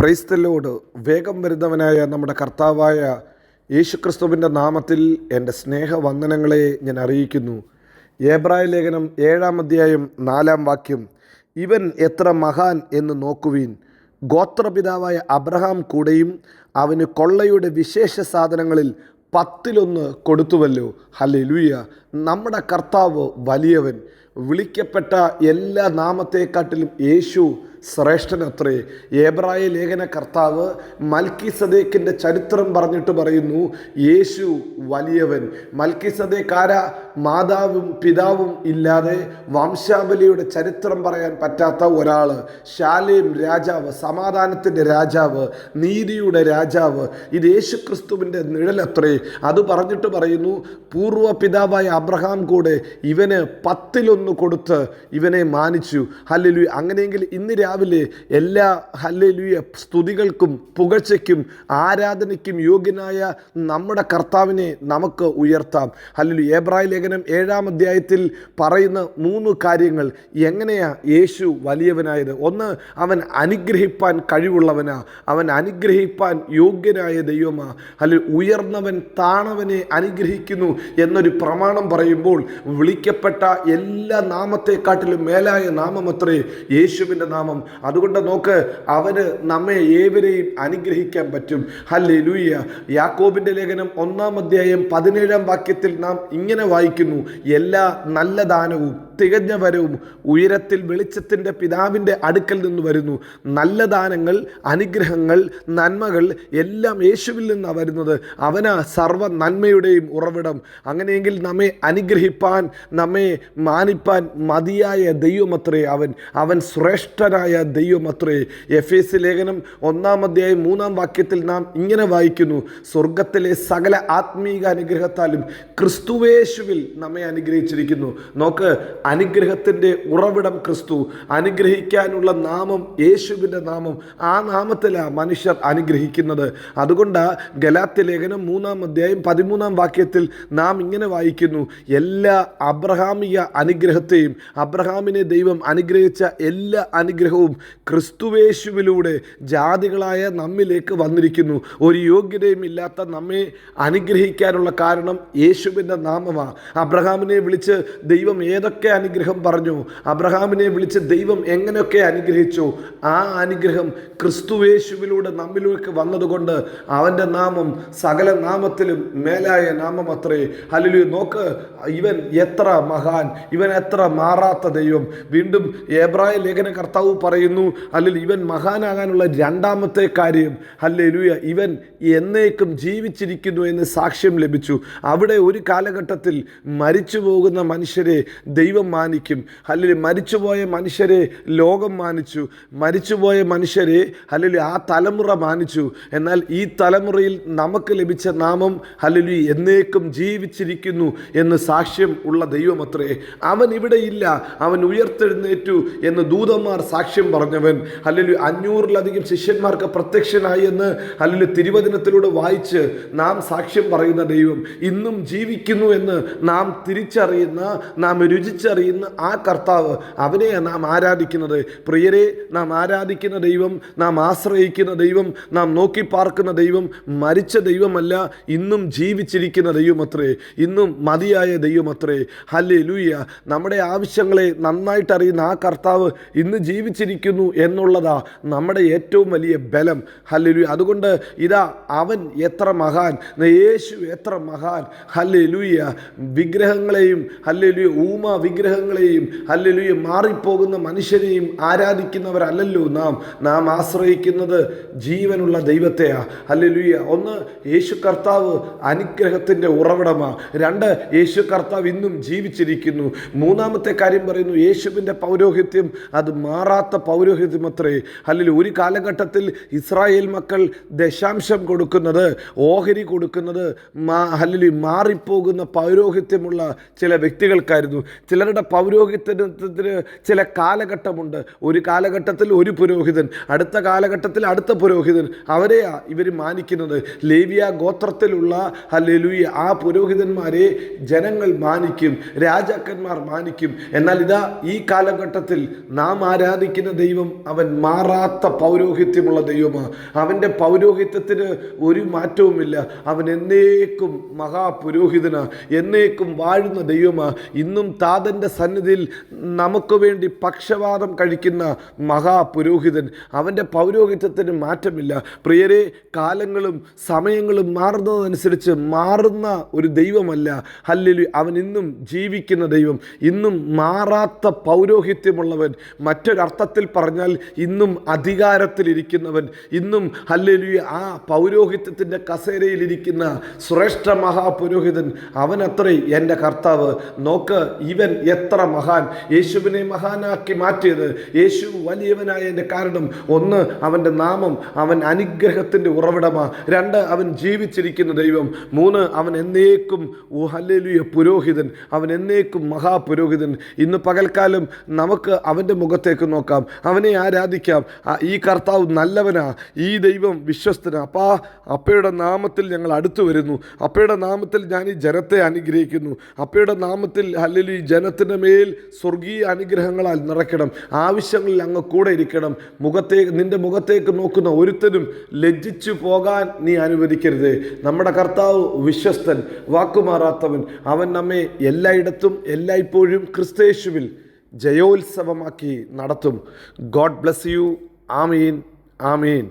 ക്രൈസ്തലോട് വേഗം വരുന്നവനായ നമ്മുടെ കർത്താവായ യേശുക്രിസ്തുവിന്റെ നാമത്തിൽ എന്റെ സ്നേഹവന്ദനങ്ങളെ ഞാൻ അറിയിക്കുന്നു. ഏബ്രായ ലേഖനം ഏഴാം അധ്യായം നാലാം വാക്യം ഇവൻ എത്ര മഹാൻ എന്ന് നോക്കുവീൻ. ഗോത്രപിതാവായ അബ്രഹാം കൂടെയും അവന് കൊള്ളയുടെ വിശേഷ സാധനങ്ങളിൽ പത്തിലൊന്ന് കൊടുത്തുവല്ലോ. ഹല്ലേലൂയ. നമ്മുടെ കർത്താവ് വലിയവൻ. വിളിക്കപ്പെട്ട എല്ലാ നാമത്തെക്കാട്ടിലും യേശു ശ്രേഷ്ഠനത്രേ. ഏബ്രായ ലേഖന കർത്താവ് മൽക്കി സദേക്കിന്റെ ചരിത്രം പറഞ്ഞിട്ട് പറയുന്നു യേശു വലിയവൻ. മൽക്കി സദേക്കാര മാതാവും പിതാവും ഇല്ലാതെ വംശാവലിയുടെ ചരിത്രം പറയാൻ പറ്റാത്ത ഒരാൾ ശാലേം രാജാവ് സമാധാനത്തിന്റെ രാജാവ് നീതിയുടെ രാജാവ്. ഇത് യേശു ക്രിസ്തുവിന്റെ നിഴലത്രേ. അത് പറഞ്ഞിട്ട് പറയുന്നു പൂർവ പിതാവായ അബ്രഹാം കൂടെ ഇവന് പത്തിലൊന്ന് കൊടുത്ത് ഇവനെ മാനിച്ചു. ഹല്ലേലൂയ. അങ്ങനെയെങ്കിൽ ഇന്ന് രാവിലെ എല്ലാ ഹല്ലേലൂയ സ്തുതികൾക്കും പുകഴ്ചയ്ക്കും ആരാധനയ്ക്കും യോഗ്യനായ നമ്മുടെ കർത്താവിനെ നമുക്ക് ഉയർത്താം. ഹല്ലേലൂയ. ഏബ്രായ ലേഖനം ഏഴാം അധ്യായത്തിൽ പറയുന്ന മൂന്ന് കാര്യങ്ങൾ എങ്ങനെയാ യേശു വലിയവനായത്? ഒന്ന് അവൻ അനുഗ്രഹിപ്പാൻ കഴിവുള്ളവനാ. അവൻ അനുഗ്രഹിപ്പാൻ യോഗ്യനായ ദൈവമാ. അല്ലെ ഉയർന്നവൻ താണവനെ അനുഗ്രഹിക്കുന്നു എന്നൊരു പ്രമാണം പറയുമ്പോൾ വിളിക്കപ്പെട്ട എല്ലാ നാമത്തെക്കാട്ടിലും മേലായ നാമം അത്രേ യേശുവിന്റെ നാമം. അതുകൊണ്ട് നോക്ക് അവന് നമ്മെ ഏവരെയും അനുഗ്രഹിക്കാൻ പറ്റും. ഹല്ലേ ലൂയ്യ യാക്കോബിന്റെ ലേഖനം ഒന്നാം അധ്യായം പതിനേഴാം വാക്യത്തിൽ നാം ഇങ്ങനെ വായിക്കുന്നു എല്ലാ നല്ല ദാനവും തികഞ്ഞ വരവും ഉയരത്തിൽ വെളിച്ചത്തിന്റെ പിതാവിന്റെ അടുക്കൽ നിന്ന് വരുന്നു. നല്ല ദാനങ്ങൾ അനുഗ്രഹങ്ങൾ നന്മകൾ എല്ലാം യേശുവിൽ നിന്നാണ് വരുന്നത്. അവനാ സർവ നന്മയുടെയും ഉറവിടം. അങ്ങനെയെങ്കിൽ നമ്മെ അനുഗ്രഹിപ്പാൻ നമ്മെ മാനിപ്പാൻ മതിയായ ദൈവമത്രേ അവൻ. അവൻ ശ്രേഷ്ഠനായ ദൈവമത്രേ. എഫ് എസ് ലേഖനം ഒന്നാം അധ്യായം മൂന്നാം വാക്യത്തിൽ നാം ഇങ്ങനെ വായിക്കുന്നു. സ്വർഗത്തിലെ സകല ആത്മീക അനുഗ്രഹത്താലും ക്രിസ്തുവേശുവിൽ നമ്മെ അനുഗ്രഹിച്ചിരിക്കുന്നു. നോക്ക് അനുഗ്രഹത്തിന്റെ ഉറവിടം ക്രിസ്തു. അനുഗ്രഹിക്കാനുള്ള നാമം യേശുവിന്റെ നാമം. ആ നാമത്തിലാണ് മനുഷ്യർ അനുഗ്രഹിക്കുന്നത്. അതുകൊണ്ട് ഗലാത്തി ലേഖനം മൂന്നാം അധ്യായം പതിമൂന്നാം വാക്യത്തിൽ നാം ഇങ്ങനെ വായിക്കുന്നു. എല്ലാ അബ്രഹാമിക അനുഗ്രഹത്തെയും അബ്രഹാമിനെ ദൈവം അനുഗ്രഹിച്ച എല്ലാ അനുഗ്രഹവും ക്രിസ്തുവേശുവിലൂടെ ജാതികളായ നമ്മിലേക്ക് വന്നിരിക്കുന്നു. ഒരു യോഗ്യതയും ഇല്ലാത്ത നമ്മെ അനുഗ്രഹിക്കാനുള്ള കാരണം യേശുവിന്റെ നാമമാണ് അബ്രഹാമിനെ വിളിച്ച് ദൈവം ഏതൊക്കെ അനുഗ്രഹം പറഞ്ഞു. അബ്രഹാമിനെ വിളിച്ച് ദൈവം എങ്ങനെയൊക്കെ അനുഗ്രഹിച്ചു? ആ അനുഗ്രഹം ക്രിസ്തുവേശുവിലൂടെ നമ്മിലേക്ക് വന്നതുകൊണ്ട് അവന്റെ നാമം സകല നാമത്തിലും മേലായ നാമം അത്രേ ഹല്ലേലൂയ. നോക്ക് ഇവൻ എത്ര മഹാൻ ഇവൻ എത്ര മാറാത്ത ദൈവം. വീണ്ടും ഏബ്രായ ലേഖന കർത്താവ് പറയുന്നു അല്ലെങ്കിൽ ഇവൻ മഹാനാകാനുള്ള രണ്ടാമത്തെ കാര്യം. ഹല്ലേലൂയ ഇവൻ എന്നേക്കും ജീവിച്ചിരിക്കുന്നു എന്ന് സാക്ഷ്യം ലഭിച്ചു. അവിടെ ഒരു കാലഘട്ടത്തിൽ മരിച്ചു പോകുന്ന മനുഷ്യരെ ദൈവം മാനിക്കും. അല്ലെങ്കിൽ മരിച്ചുപോയ മനുഷ്യരെ ലോകം മാനിച്ചു. മരിച്ചുപോയ മനുഷ്യരെ അല്ലെങ്കിൽ ആ തലമുറ മാനിച്ചു. എന്നാൽ ഈ തലമുറയിൽ നമുക്ക് ലഭിച്ച നാമം അല്ലെങ്കിൽ എന്നേക്കും ജീവിച്ചിരിക്കുന്നു എന്ന് സാക്ഷ്യം ഉള്ള ദൈവമത്രേ. അവൻ ഇവിടെ ഇല്ല. അവൻ ഉയർത്തെഴുന്നേറ്റു എന്ന് ദൂതന്മാർ സാക്ഷ്യം പറഞ്ഞവൻ. അല്ലെങ്കിൽ അഞ്ഞൂറിലധികം ശിഷ്യന്മാർക്ക് പ്രത്യക്ഷനായി എന്ന് അല്ലെങ്കിൽ തിരുവചനത്തിലൂടെ വായിച്ച് നാം സാക്ഷ്യം പറയുന്ന ദൈവം ഇന്നും ജീവിക്കുന്നു എന്ന് നാം തിരിച്ചറിയുന്ന നാം രുചിച്ചറിയുന്ന ആ കർത്താവ് അവനെ നാം ആരാധിക്കുന്നത്. പ്രിയരെ നാം ആരാധിക്കുന്ന ദൈവം നാം ആശ്രയിക്കുന്ന ദൈവം നാം നോക്കി പാർക്കുന്ന ദൈവം മരിച്ച ദൈവമല്ല ഇന്നും ജീവിച്ചിരിക്കുന്ന ദൈവമത്രേ ഇന്നും മതിയായ ദൈവമത്രേ. ഹല്ലേ ലൂയ നമ്മുടെ ആവശ്യങ്ങളെ നന്നായിട്ട് അറിയുന്ന ആ കർത്താവ് ഇന്ന് ജീവിച്ചിരിക്കുന്നു എന്നുള്ളതാ നമ്മുടെ ഏറ്റവും വലിയ ബലം. ഹല്ലേ അതുകൊണ്ട് ഇതാ അവൻ എത്ര മഹാൻ യേശു എത്ര മഹാൻ. ഹല്ലേ ലൂയ്യ വിഗ്രഹങ്ങളെയും ഹല്ലേ ലൂയ ഊമ വിഗ്രഹങ്ങളെയും ഹല്ലേ ലൂയ മാറിപ്പോകുന്ന മനുഷ്യരെയും ആരാധിക്കുന്നവരല്ലല്ലോ നാം. നാം ആശ്രയിക്കുന്നത് ജീവനുള്ള ദൈവത്തെയാ. ഹല്ലേ ഒന്ന് യേശു കർത്താവ് അനുഗ്രഹത്തിന്റെ ഉറവിടമാണ് രണ്ട് യേശു കർത്താവ് ഇന്നും ജീവിച്ചിരിക്കുന്നു. മൂന്നാമത്തെ കാര്യം പറയുന്നു യേശുവിന്റെ പൗരോഹിത്യം അത് മാറാത്ത പൗരോഹിത്യം അത്രേ. അല്ലെങ്കിൽ ഒരു കാലഘട്ടത്തിൽ ഇസ്രായേൽ മക്കൾ ദശാംശം കൊടുക്കുന്നത് ഓഹരി കൊടുക്കുന്നത് മാ അല്ലെങ്കിൽ മാറിപ്പോകുന്ന പൗരോഹിത്യമുള്ള ചില വ്യക്തികൾക്കായിരുന്നു. ചിലർ ഞങ്ങളുടെ പൗരോഹിത്യത്തിന് ചില കാലഘട്ടമുണ്ട്. ഒരു കാലഘട്ടത്തിൽ ഒരു പുരോഹിതൻ അടുത്ത കാലഘട്ടത്തിൽ അടുത്ത പുരോഹിതൻ. അവരെയാ ഇവർ മാനിക്കുന്നത്. ലേവിയ ഗോത്രത്തിലുള്ള ഹല്ലേലൂയ ആ പുരോഹിതന്മാരെ ജനങ്ങൾ മാനിക്കും രാജാക്കന്മാർ മാനിക്കും. എന്നാൽ ഇതാ ഈ കാലഘട്ടത്തിൽ നാം ആരാധിക്കുന്ന ദൈവം അവൻ മാറാത്ത പൗരോഹിത്യമുള്ള ദൈവമാണ്. അവന്റെ പൗരോഹിത്യത്തിന് ഒരു മാറ്റവുമില്ല. അവൻ എന്നേക്കും മഹാപുരോഹിതനാണ് എന്നേക്കും വാഴുന്ന ദൈവമാണ് ഇന്നും താതന്റെ സന്നിധിയിൽ നമുക്ക് വേണ്ടി പക്ഷപാതം കഴിക്കുന്ന മഹാപുരോഹിതൻ. അവന്റെ പൗരോഹിത്യത്തിന് മാറ്റമില്ല. പ്രിയരെ കാലങ്ങളും സമയങ്ങളും മാറുന്നതനുസരിച്ച് മാറുന്ന ഒരു ദൈവമല്ല. അല്ലെ അവൻ ഇന്നും ജീവിക്കുന്ന ദൈവം. ഇന്നും മാറാത്ത പൗരോഹിത്യമുള്ളവൻ. മറ്റൊരർത്ഥത്തിൽ പറഞ്ഞാൽ ഇന്നും അധികാരത്തിലിരിക്കുന്നവൻ. ഇന്നും അല്ലെ ആ പൗരോഹിത്യത്തിന്റെ കസേരയിലിരിക്കുന്ന ശ്രേഷ്ഠ മഹാപുരോഹിതൻ. അവനത്രേ എന്റെ കർത്താവ്. നോക്ക് ഇവൻ എത്ര മഹാൻ യേശുവിനെ മഹാനാക്കി മാറ്റിയത്? യേശു വലിയവനായതിന്റെ കാരണം. ഒന്ന് അവന്റെ നാമം അവൻ അനുഗ്രഹത്തിന്റെ ഉറവിടമാ. രണ്ട് അവൻ ജീവിച്ചിരിക്കുന്ന ദൈവം. മൂന്ന് അവൻ എന്നേക്കും ഹല്ലേലുയ പുരോഹിതൻ. അവൻ എന്നേക്കും മഹാപുരോഹിതൻ. ഇന്ന് പകൽക്കാലം നമുക്ക് അവന്റെ മുഖത്തേക്ക് നോക്കാം. അവനെ ആരാധിക്കാം. ഈ കർത്താവ് നല്ലവനാ. ഈ ദൈവം വിശ്വസ്തന. അപ്പാ അപ്പയുടെ നാമത്തിൽ ഞങ്ങൾ അടുത്തു വരുന്നു. അപ്പയുടെ നാമത്തിൽ ഞാൻ ഈ ജനത്തെ അനുഗ്രഹിക്കുന്നു. അപ്പയുടെ നാമത്തിൽ അല്ലെങ്കിൽ ഈ ജനത്തിന്റെ മേൽ സ്വർഗീയ അനുഗ്രഹങ്ങളാൽ നിറയ്ക്കണം. ആവശ്യങ്ങളിൽ അങ്ങ് കൂടെ ഇരിക്കണം. മുഖത്തേക്ക് നിന്റെ മുഖത്തേക്ക് നോക്കുന്ന ഒരുത്തനും ലജ്ജിച്ചു പോകാൻ നീ അനുവദിക്കരുത്. നമ്മുടെ കർത്താവ് വിശ്വസ്തൻ വാക്കുമാറാത്തവൻ. അവൻ നമ്മെ എല്ലായിടത്തും എല്ലായ്പ്പോഴും ക്രിസ്തേശുവിൽ ജയോത്സവമാക്കി നടത്തും. God bless you. Amin. Amin.